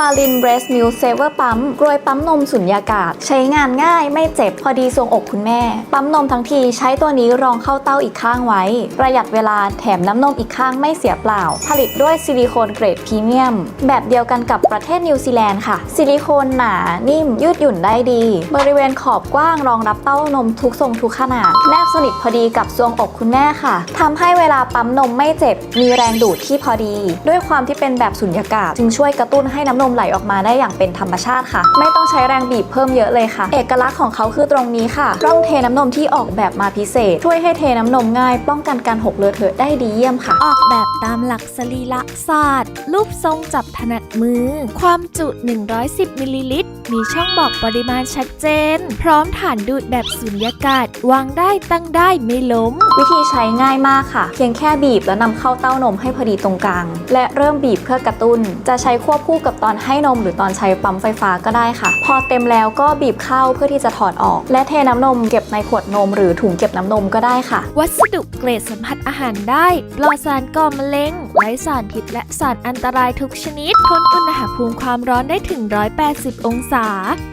ฟาลินเบรสมิลเซเวอร์ปั๊มกรวยปั๊มนมสุญญากาศ ใช้งานง่ายไม่เจ็บพอดีทรวงอกคุณแม่ ปั๊มนมทั้งทีใช้ตัวนี้รองเข้าเต้าอีกข้างไว้ ประหยัดเวลาแถมน้ำนมอีกข้างไม่เสียเปล่า ผลิตด้วยซิลิโคนเกรดพรีเมียม แบบเดียวกันกับประเทศนิวซีแลนด์ค่ะ ซิลิโคนหนานิ่ม ยืดหยุ่นได้ดี บริเวณขอบกว้างรองรับเต้านมทุกทรงทุกขนาด แนบสนิทพอดีกับทรวงอกคุณแม่ค่ะทำให้เวลาปั๊มนมไม่เจ็บ มีแรงดูดที่พอดี ด้วยความที่เป็นแบบสุญญากาศ จึงช่วยกระตุ้นให้น้ำนมไหลออกมาได้อย่างเป็นธรรมชาติค่ะ ไม่ต้องใช้แรงบีบเพิ่มเยอะเลยค่ะ เอกลักษณ์ของเขาคือตรงนี้ค่ะร่องเทน้ำนมที่ออกแบบมาพิเศษ ช่วยให้เทน้ำนมง่าย ป้องกันการหกเลอะเทอะได้ดีเยี่ยมค่ะ ออกแบบตามหลักสรีระศาสตร์ รูปทรงจับถนัดมือ ความจุ 110มิลลิลิตรมีช่องบอกปริมาณชัดเจน พร้อมฐานดูดแบบสุญญากาศ วางได้ตั้งได้ไม่ล้ม วิธีใช้ง่ายมากค่ะ เพียงแค่บีบแล้วนำเข้าเต้านมให้พอดีตรงกลาง และเริ่มบีบเพื่อกระตุ้น จะใช้ควบคู่กับตอนให้นมหรือตอนใช้ปั๊มไฟฟ้าก็ได้ค่ะ พอเต็มแล้วก็บีบเข้าเพื่อที่จะถอดออก และเทน้ำนมเก็บในขวดนม หรือถุงเก็บน้ำนมก็ได้ค่ะ วัสดุเกรดสัมผัสอาหารได้ปลอดสารก่อมะเร็งไร้สารพิษและสารอันตรายทุกชนิดทนอุณหภูมิความร้อนได้ถึง 180 องศา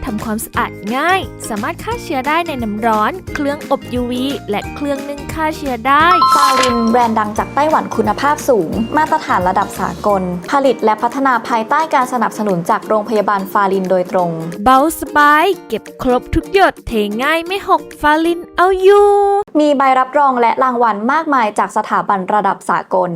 ทำความสะอาดง่าย สามารถฆ่าเชื้อได้ในน้ำร้อน เครื่องอบ UV และเครื่องนึ่งฆ่าเชื้อได้ฟารินแบรนด์ดังจากไต้หวันคุณภาพสูง มาตรฐานระดับสากล ผลิตและพัฒนาภายใต้การสนับสนุนจากโรงพยาบาลฟารินโดยตรง เบาสบาย เก็บครบทุกหยดเทง่ายไม่หกฟาลินเอาอยู่ มีใบรับรองและรางวัลมากมายจากสถาบันระดับสากล